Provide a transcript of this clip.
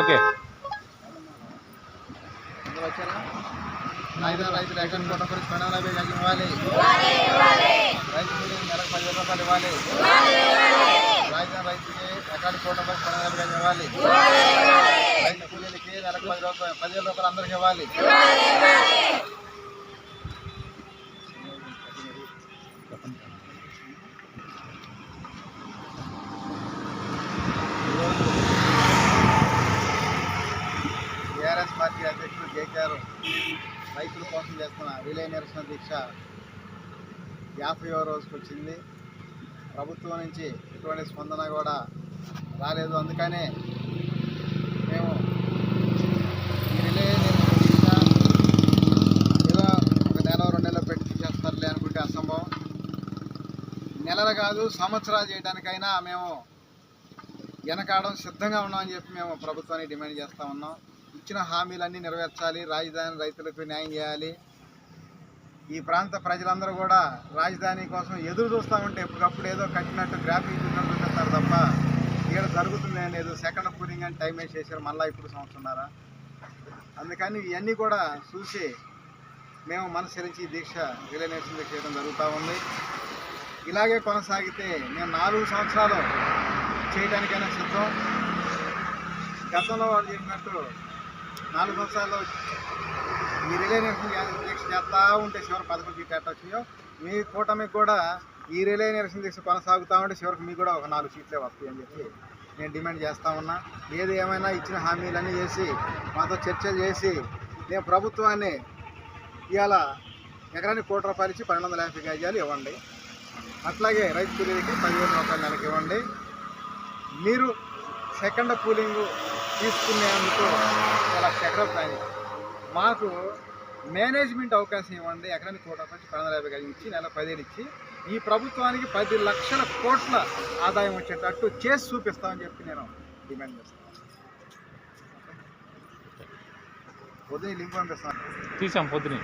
Okay. రైతు రైతులు ఎక్కడ కోట పరిస్థితి పన్నెండు యాభై గజం ఇవ్వాలి. రైతు కూలీకి నెలకు పదివేల రూపాయలు ఇవ్వాలి. రాజధాని రైతుకి ఎక్కడ కోట పరిస్థితి పన్నెండు యాభై గజం ఇవ్వాలి రైతు కూలీలకి నెలకు పది రూపాయలు పదివేల రూపాయలు అందరికి ఇవ్వాలి. అధ్యక్షుడు రైతుల కోసం చేస్తున్న రిలే నిరసన దీక్ష యాభైవ రోజుకి వచ్చింది ప్రభుత్వం నుంచి ఎటువంటి స్పందన కూడా రాలేదు. అందుకనే మేము రిలే నిరసన దీక్ష ఏదో ఒక నెల రెండు నెలలు పెట్టి చేస్తారులే అనుకుంటే అసంభవం. నెలలు కాదు సంవత్సరాలు చేయడానికైనా మేము వెనకాడడం సిద్ధంగా ఉన్నామని చెప్పి మేము ప్రభుత్వాన్ని డిమాండ్ చేస్తూ ఉన్నాం. ఇచ్చిన హామీలన్నీ నెరవేర్చాలి రాజధాని రైతులకు న్యాయం చేయాలి. ఈ ప్రాంత ప్రజలందరూ కూడా రాజధాని కోసం ఎదురు చూస్తూ ఉంటే ఎప్పటికప్పుడు ఏదో కట్టినట్టు గ్రాఫిక్ చూస్తారు తప్ప ఇక్కడ జరుగుతుంది లేదు సెకండ్ కూలింగ్ అని టైం వేసేసారు చేశారు మళ్ళీ ఇప్పుడు సంవత్సరంన్నర అందుకని ఇవన్నీ కూడా చూసి మేము మనసరించి దీక్ష రిలే దీక్ష చేయడం జరుగుతూ ఉంది. ఇలాగే కొనసాగితే మేము నాలుగు సంవత్సరాలు చేయడానికైనా సిద్ధం. గతంలో వాళ్ళు చెప్పినట్టు నాలుగు సంవత్సరాలు ఈ రిలే నిరసన దీక్ష చేస్తూ ఉంటే చివరి పథకం సీట్లు ఎట్ట వచ్చినాయో? మీ కూటమికి కూడా ఈ రిలే నిరసన దీక్ష కొనసాగుతూ ఉంటే చివరికి మీకు కూడా ఒక నాలుగు సీట్లే వస్తాయి అని చెప్పి నేను డిమాండ్ చేస్తా ఉన్నా. ఏది ఏమైనా ఇచ్చిన హామీలన్నీ చేసి మాతో చర్చలు చేసి నేను ప్రభుత్వాన్ని ఇవాళ ఎకరానికి కోటి రూపాయలు ఇచ్చి పన్నెండు వందల యాభై గజాలు ఇవ్వండి. అట్లాగే రైతు కూలీలకి పదివేల రూపాయలు నెలకి ఇవ్వండి. మీరు సెకండ్ కూలింగ్ తీసుకునేందుకు లక్ష ఎకరం ప్లాన్ చేశారు. మాకు మేనేజ్మెంట్ అవకాశం ఇవ్వండి ఎకరానికి కోట నుంచి పన్నెండు యాభై గజం ఇచ్చి నెల పదిహేను ఇచ్చి ఈ ప్రభుత్వానికి పది లక్షల కోట్ల ఆదాయం వచ్చేటట్టు చేసి చూపిస్తామని చెప్పి నేను డిమాండ్ చేస్తాను ఉదయం లింక్ పంపిస్తాను. తీసాం పొద్దునే